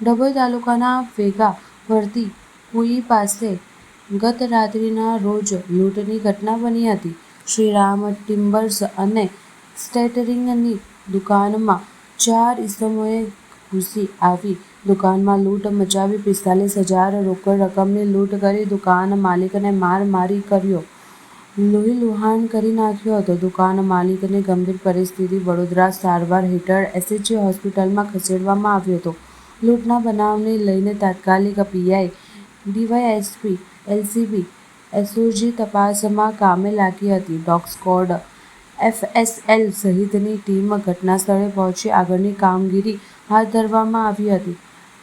ડભોઈ તાલુકાના વેગા વર્તી કુઈ પાસે ગત રાત્રિના રોજ લૂંટની ઘટના બની હતી. શ્રીરામ ટિમ્બર્સ અને સ્ટેટરિંગની દુકાનમાં ચાર ઇસમોએ ઘૂસી આવી. દુકાનમાં લૂંટ મચાવી પિસ્તાલીસ હજાર રોકડ રકમની લૂંટ કરી દુકાન માલિકને માર મારી કર્યો. લોહીલુહાણ કરી નાખ્યો હતો. દુકાન માલિકને ગંભીર પરિસ્થિતિ વડોદરા સારવાર હેઠળ એસએચજી હોસ્પિટલમાં ખસેડવામાં આવ્યો હતો. લૂંટના બનાવને લઈને તાત્કાલિક પીઆઈ, ડીવાયએસપી, એલસીબી, એસઓજી તપાસમાં કામે લાગી હતી. ડોગ સ્કોડ એફએસએલ સહિતની ટીમ ઘટનાસ્થળે પહોંચી આગળની કામગીરી હાથ ધરવામાં આવી હતી.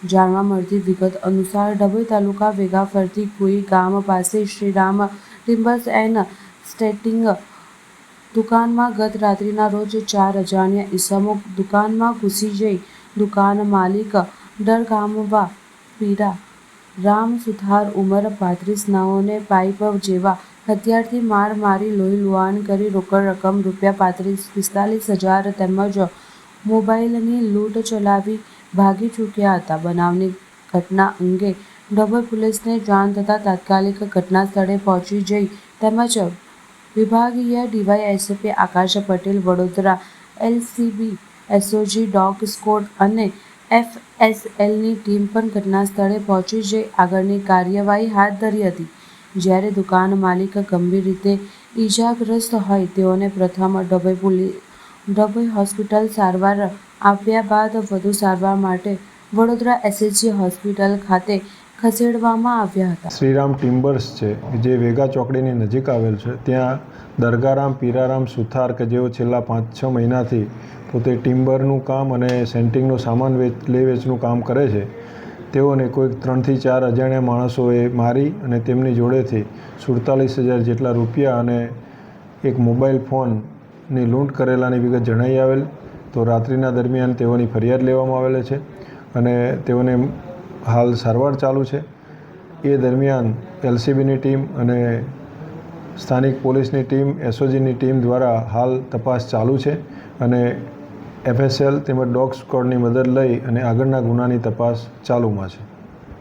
જાણવા મળતી વિગત અનુસાર ડભોઈ તાલુકા વેગા ફરતી કુઈ ગામ પાસે શ્રીરામ ટિમ્બર્સ એન્ડ સ્ટેટિંગ દુકાનમાં ગત રાત્રિના રોજ ચાર અજાણ્યા ઈસમો દુકાનમાં ઘૂસી જઈ દુકાન માલિક ડરગામવા પીરા રામ સુથાર ઉંમર પાંત્રીસ નાઓને પાઇપ જેવા હથિયારથી માર મારી લોહીલુહાણ કરી રોકડ રકમ રૂપિયા પાંત્રીસ, પિસ્તાલીસ હજાર તેમજ મોબાઈલની લૂંટ ચલાવી ભાગી ચૂક્યા હતા. બનાવની ઘટના અંગે ડભોઈ પોલીસને જાણ થતાં તાત્કાલિક ઘટના સ્થળે પહોંચી જઈ તેમજ વિભાગીય DYSP Akash Patel, Vadodara LCB, SOG, dog squad અને એફએસએલની ટીમ પણ ઘટના સ્થળે પહોંચી જઈ આગળની કાર્યવાહી હાથ ધરી હતી. જ્યારે દુકાન માલિક ગંભીર રીતે ઈજાગ્રસ્ત હોય, તેઓને પ્રથમ ડભોઈ પોલીસ ડભોઈ હોસ્પિટલ સારવાર આપ્યા બાદ વધુ સારવાર માટે વડોદરા એસએચજી હોસ્પિટલ ખાતે ખસેડવામાં આવ્યા હતા. શ્રીરામ ટિમ્બર્સ છે, જે વેગા ચોકડીની નજીક આવેલ છે. ત્યાં દરગારામ, પીરારામ, સુથાર કે જેઓ છેલ્લા પાંચ છ મહિનાથી પોતે ટિમ્બરનું કામ અને સેન્ટિંગનો સામાન વેચ, લે વેચનું કામ કરે છે. તેઓને કોઈક ત્રણથી ચાર અજાણ્યા માણસોએ મારી અને તેમની જોડેથી સુડતાલીસ હજાર જેટલા રૂપિયા અને એક મોબાઈલ ફોનની લૂંટ કરેલાની વિગત જણાઈ આવેલ. તો રાત્રિના દરમિયાન તેઓની ફરિયાદ લેવામાં આવેલી છે અને તેઓને હાલ સારવાર ચાલુ છે. એ દરમિયાન એલસીબીની ટીમ અને સ્થાનિક પોલીસની ટીમ, એસઓજીની ટીમ દ્વારા હાલ તપાસ ચાલુ છે અને એફએસએલ તેમજ ડોગ સ્કોડની મદદ લઈ અને આગળના ગુનાની તપાસ ચાલુમાં છે.